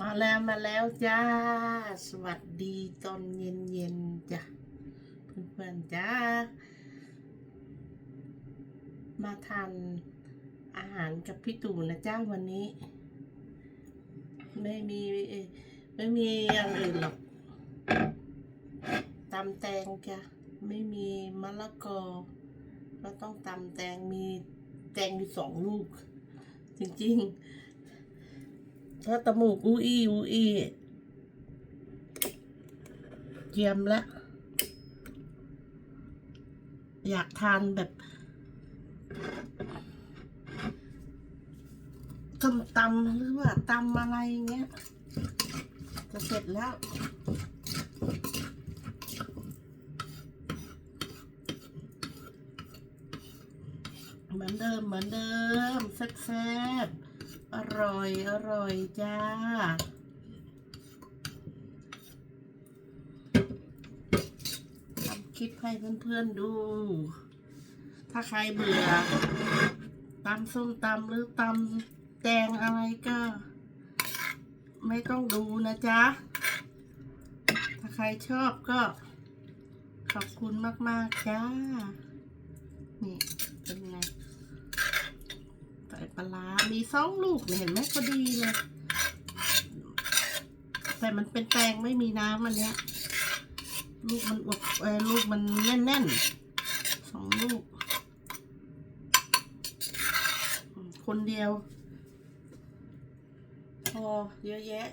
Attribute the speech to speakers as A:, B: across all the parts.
A: มาแล้วมาแล้วจ้า สวัสดีตอนเย็นเย็นๆจ้ะเพื่อนๆจ้า มาทานอาหารกับพี่ตู่นะจ้าวันนี้ ไม่มีไม่มีอย่างอื่นหรอกตำแตงจ้ะไม่มีมะละกอ ก็ต้องตำแตงมีแตงอยู่สองลูก จริงๆ ถ้าตะมูกอูอี้อูอี้เจียมละอยากทานแบบส้มตำหรือว่าตำอะไรเงี้ยจะเสร็จแล้วเหมือนเดิมเหมือนเดิมแซ่บๆ อร่อย อร่อยจ้า ทำคลิปให้เพื่อนๆดู ถ้าใครเบื่อตำส้มตำหรือตำแตงอะไรก็ ไม่ต้องดูนะจ๊ะ ถ้าใครชอบก็ขอบคุณมาก ๆ จ้า นี่ ส่ปลา มีสองลูกเนี่ยเห็นไหมพอดีเลย แต่มันเป็นแตงไม่มีน้ำอันเนี้ย ลูกมันอบเออลูกมันแน่นๆสองลูก คนเดียว พอเยอะแยะ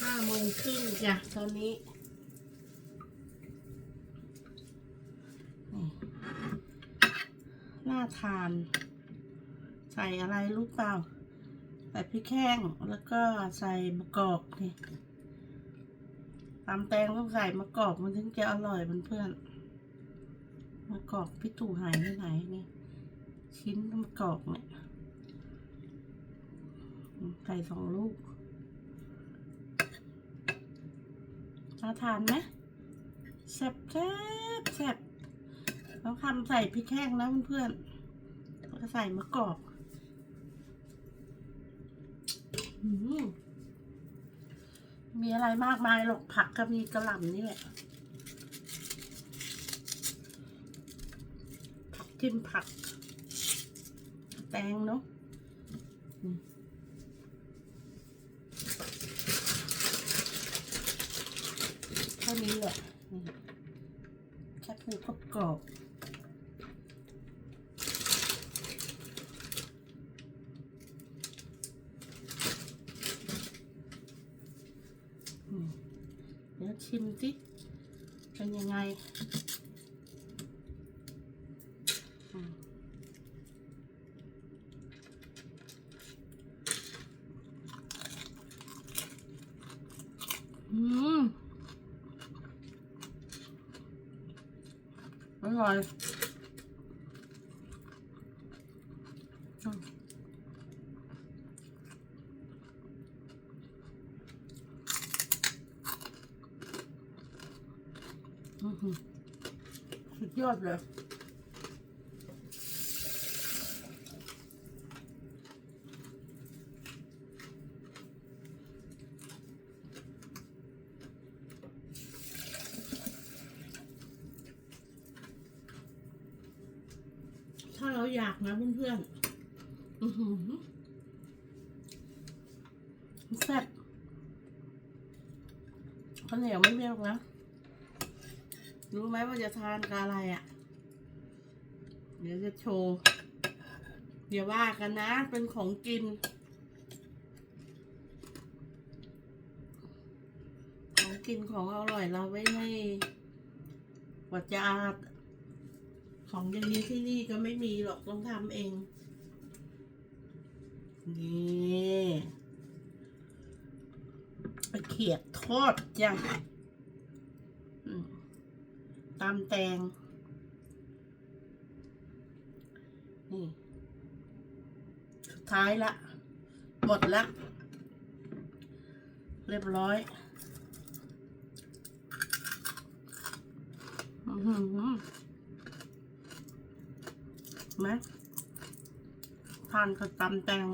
A: ห้าโมง ครึ่งจ้ะตอนนี้นี่น่าทาน ใส่อะไรลูกเปล่าใส่พริกแห้งแล้วก็ใส่มะกอกนี่ตำแตงต้องใส่มะกอกมันถึงจะอร่อยเพื่อนๆมะกอกพี่ตู่หายไปไหนนี่ชิ้นมะกอกเนี่ยใส่สองลูก น่าทานไหมแซ่บแซ่บแซ่บต้องทำใส่พริกแห้งนะเพื่อนๆแล้วก็ใส่มะกอกอืมมีอะไรมากมายหรอกผักก็มีกระหล่ำนี่แหละ ผักจิ้มผัก แตงเนาะอืม เท่านี้แหละแค่ผูกกรอบๆอืมเดี๋ยวชิมสิเป็นยังไงอืมอืม อ ร่อยอืมอื้อหือสุดยอดเลย อยากนะเพื่อนๆอือหือแซ่บข้าวเหนียวไม่เปรี้ยวนะ รู้ไหมว่าจะทานกับอะไรอะ่ะ เดี๋ยวจะโชว์เดี๋ยวว่ากันนะ เป็นของกิน ของกินของอร่อยเราไม่ให้วัดจะอาด ของอย่างนี้ที่นี่ก็ไม่มีหรอกต้องทำเอง นี่ไปเขียดทอดจ้ะตามแตง นี่ สุดท้ายละ หมดละ เรียบร้อย อือหือ ไหมทานกับตำแตง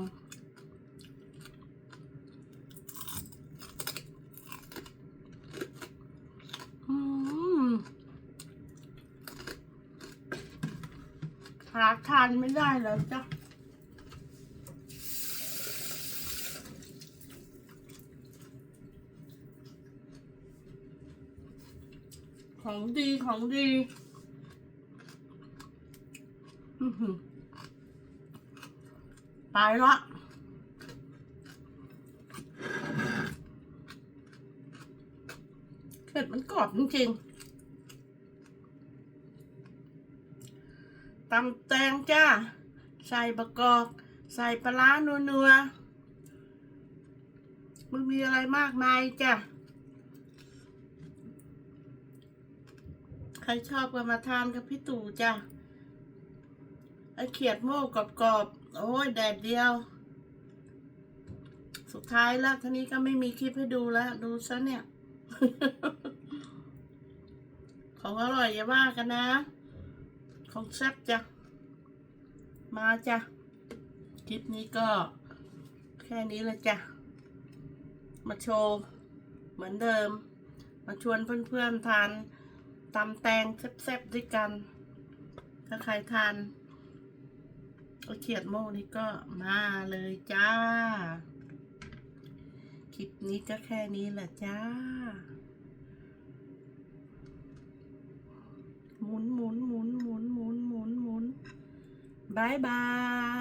A: อืมหาทานไม่ได้แล้วจ้ะของดีของดีอื้อหือ ไปละเผ็ดมันกรอบจริงๆตำแตงจ้า ใส่ประกอบ ใส่ปลาร้านัวๆมันมีอะไรมากมายจ้ะ ใครชอบก็มาทานกับพี่ตู่จ้ะ ไอเขียดโม่กรอบๆ โอ้ยแดดเดียว สุดท้ายแล้วท่านี้ก็ไม่มีคลิปให้ดูแล้ว ดูซะเนี่ย ของอร่อยอย่าว่ากันนะ ของแซ่บจ้ะ มาจ้ะ คลิปนี้ก็แค่นี้ลยจ้ะ มาโชว์เหมือนเดิม มาชวนเพื่อนๆทานตำแตงแซ่บๆด้วยกัน ถ้าใครทาน เอาเขียดโม่นี่ก็มาเลยจ้า คลิปนี้ก็แค่นี้แหละจ้า หมุนหมุนหมุนหมุนหมุนหมุนหมุนบายบาย